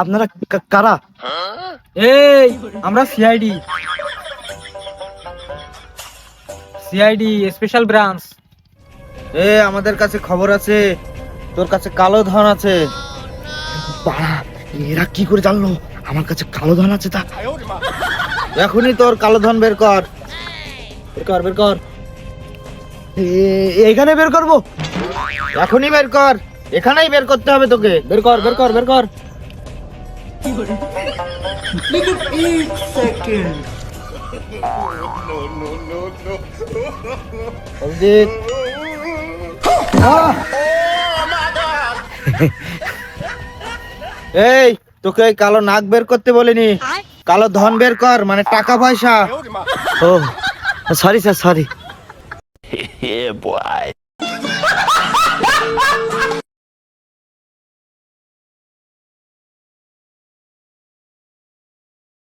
আপনারা কারা? এই, আমরা সিআইডি সিআইডি স্পেশাল ব্রাঞ্চ এ, আমাদের কাছে খবর আছে। তোর কাছে কালো ধন আছে। এরা কি করে জানলো? আমার কাছে কালো ধন আছে তা। এখনই তোর কালো ধন বের কর। বের কর বের কর। বের করব? এখনই বের কর। এখানেই বের করতে হবে তোকে। বের কর বের কর বের কর। অভিজিৎ। এই তোকে ওই কালো নাক বের করতে বলিনি। কালো ধন বের কর মানে টাকা পয়সা। ও সরি স্যার সরি.